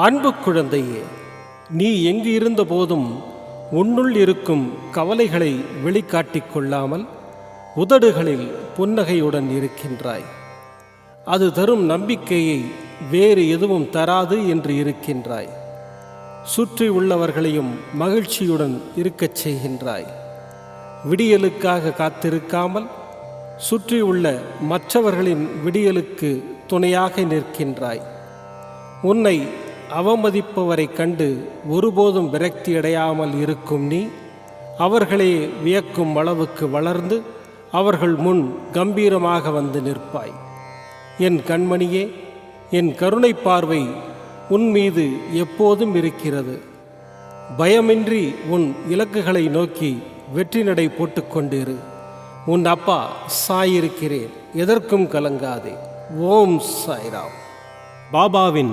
அன்பு குழந்தையே நீ எங்கு இருந்த போதும் உன்னுள் இருக்கும் கவலைகளை வெளிக்காட்டிக் கொள்ளாமல் உதடுகளில் புன்னகையுடன் இருக்கின்றாய். அது தரும் நம்பிக்கையை வேறு எதுவும் தராது என்று இருக்கின்றாய். சுற்றி உள்ளவர்களையும் மகிழ்ச்சியுடன் இருக்கச் செய்கின்றாய். விடியலுக்காக காத்திருக்காமல் சுற்றியுள்ள மற்றவர்களின் விடியலுக்கு துணையாக நிற்கின்றாய். உன்னை அவமதிப்பவரை கண்டு ஒருபோதும் விரக்தியடையாமல் இருக்கும் நீ அவர்களே வியக்கும் அளவுக்கு வளர்ந்து அவர்கள் முன் கம்பீரமாக வந்து நிற்பாய். என் கண்மணியே என் கருணை பார்வை உன் மீது எப்போதும் இருக்கிறது. பயமின்றி உன் இலக்குகளை நோக்கி வெற்றி நடை போட்டுக்கொண்டிரு உன் அப்பா சாயிருக்கிறேன் எதற்கும் கலங்காதே. ஓம் சாய்ராம். பாபாவின்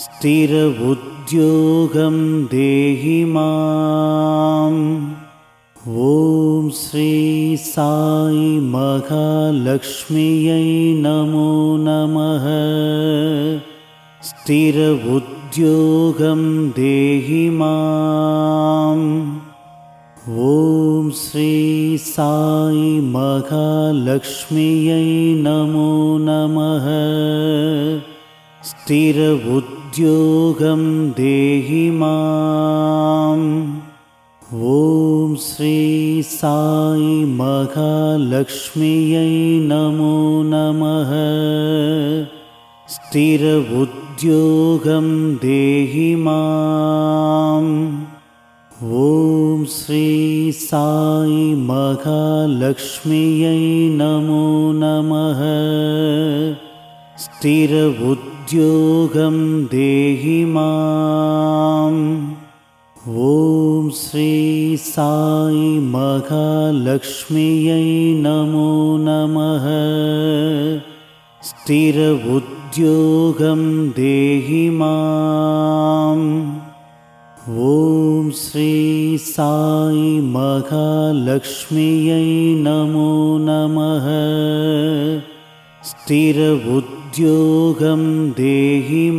स्थिर उद्योगं देहि ॐ श्री साई महालक्ष्म्यै नमो नमः। स्थिर उद्योगं देहि माम् ॐ श्री साई महालक्ष्म्यै नमो नमः। स्थिर उद्योगं देहि ॐ श्री साई महालक्ष्म्यै नमो नमः। स्थिर उद्योगं देहि ॐ श्री साई महालक्ष्म्यै नमो नमः। स्थिर उद्योगं देहि ॐ श्री साई महालक्ष्म्यै नमो नमः। स्थिर उद्योगं देहि माम् ॐ श्री साई महालक्ष्म्यै नमो नमः। स्थिर उद्योगं देहि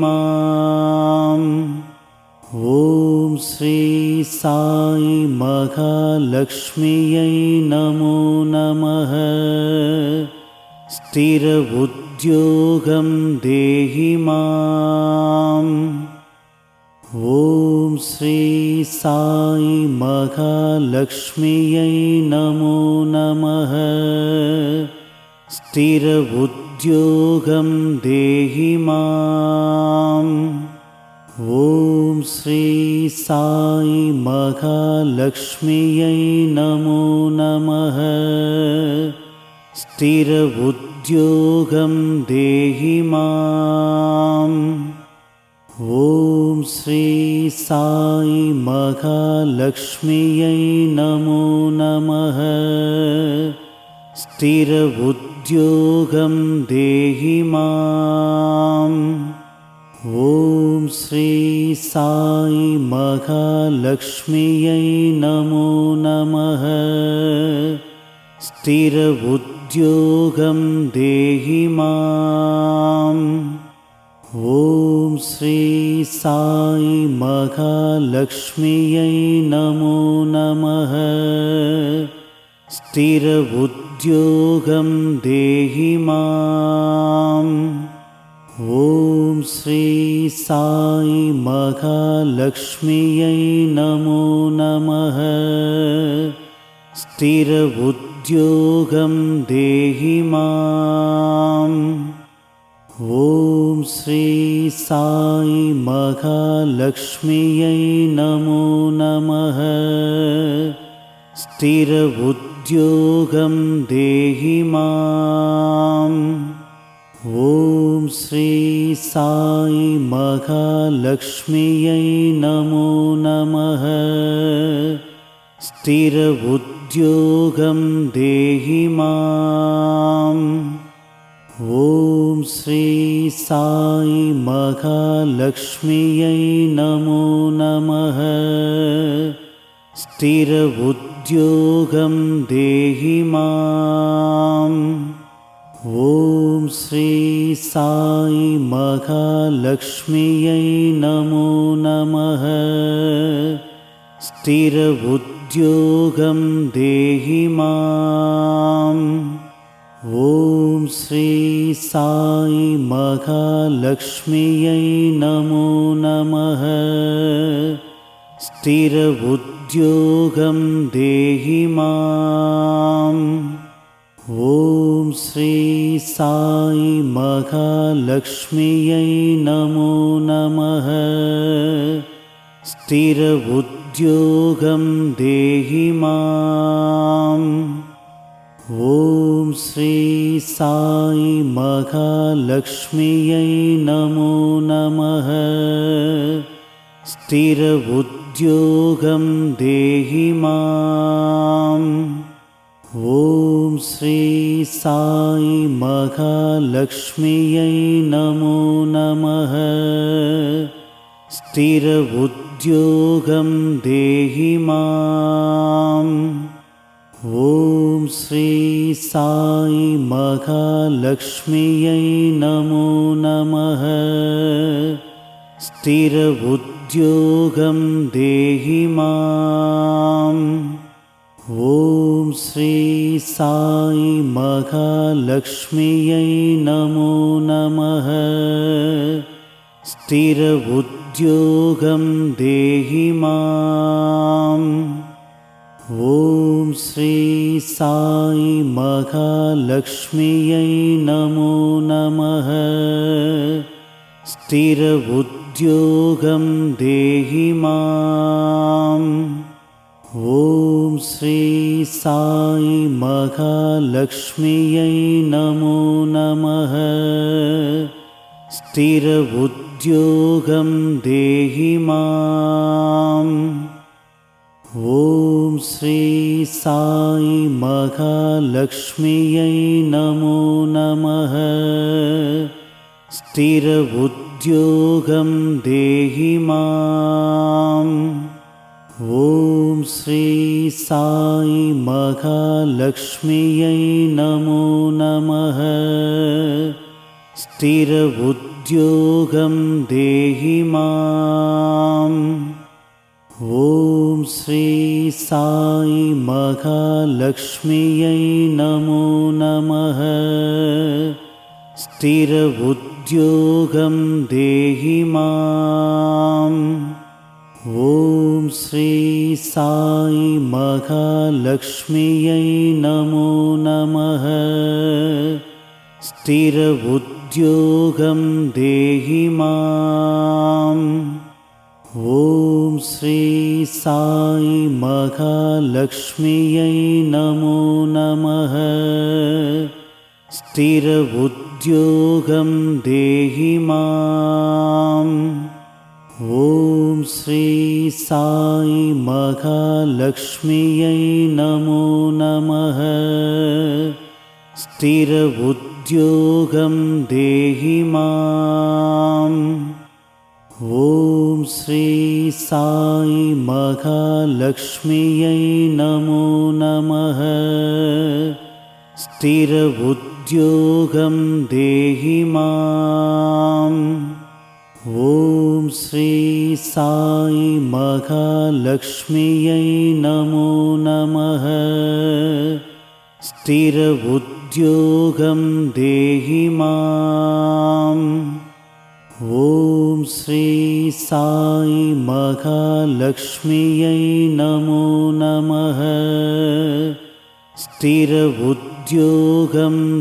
ॐ श्री साई महालक्ष्म्यै नमो नमः। स्थिर उद्योगं देहि माम्। ॐ श्री साई महालक्ष्म्यै नमो नमः। स्थिर उद्योगं देहि ॐ श्री साई महालक्ष्म्यै नमो नमः। स्थिर उद्योगं देहि माम्। ॐ श्री साई महालक्ष्म्यै नमो नमः। स्थिर उद्योगं देहि ॐ श्री साई महालक्ष्म्यै नमो नमः। स्थिर उद्योगं देहि ॐ श्री साई महालक्ष्म्यै नमो नमः। स्थिर उद्योगं देहि ॐ श्री साई महालक्ष्म्यै नमो नमः। स्थिर उद्योगं देहि ॐ श्री साई महालक्ष्म्यै नमो नमः। स्थिर उद्योगं देहि ॐ श्री साई महालक्ष्म्यै नमो नमः। स्थिर उद्योगं देहि ॐ श्री साई महालक्ष्म्यै नमो नमः। स्थिर उद्योगं देहि ॐ श्री साई महालक्ष्म्यै नमो नमः। स्थिर उद्योगं देहि माम् ॐ श्री साई महालक्ष्म्यै नमो नमः। स्थिर उद्योगं देहि ॐ श्री साई महालक्ष्म्यै नमो नमः। स्थिर उद्योगं देहि माम्। ॐ श्री साई महालक्ष्म्यै नमो नमः। स्थिर उद्योगं देहि ॐ श्री साई महालक्ष्म्यै नमो नमः। स्थिर उद्योगं देहि ॐ श्री साई महालक्ष्म्यै नमो नमः स्थिर उद्योगं देहि ॐ श्री साई महालक्ष्म्यै नमो नमः। स्थिर उद्योगं देहि ॐ श्री साई महालक्ष्म्यै नमो नमः स्थिर उद्योगं देहि माम्। ॐ श्री साई महालक्ष्म्यै नमो नमः। स्थिर उद्योगं देहि ॐ श्री साई महालक्ष्म्यै नमो नमः स्थिर उद्योगं देहि ॐ श्री साई महालक्ष्म्यै नमो नमः। स्थिर उद्योगं देहि ॐ श्री साई महालक्ष्म्यै नमो नमः। स्थिर उद्योगं देहि माम् ॐ श्री साई महालक्ष्म्यै नमो नमः। स्थिर उद्योगं देहि ॐ श्री साई महालक्ष्म्यै नमो नमः। स्थिर उद्योगं देहि ॐ श्री साई महालक्ष्म्यै नमो नमः। स्थिर उद्योगं देहि ॐ श्री साई महालक्ष्म्यै नमो नमः। स्थिर उद्योगं देहि ॐ श्री साई महालक्ष्म्यै नमो नमः। स्थिर उद्योगं देहि ॐ श्री साई महालक्ष्म्यै नमो नमः। स्थिर उद्योगं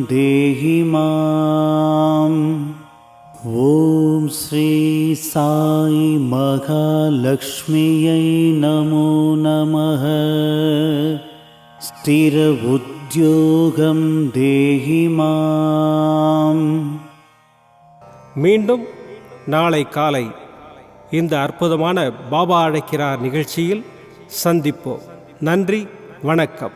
देहि माम् ॐ श्री साई महालक्ष्म्यै नमो नमः स्थिर उद्योगं देहि माम् மீண்டும் நாளை காலை இந்த அற்புதமான பாபா அழைக்கிறார் நிகழ்ச்சியில் சந்திப்போம் நன்றி வணக்கம்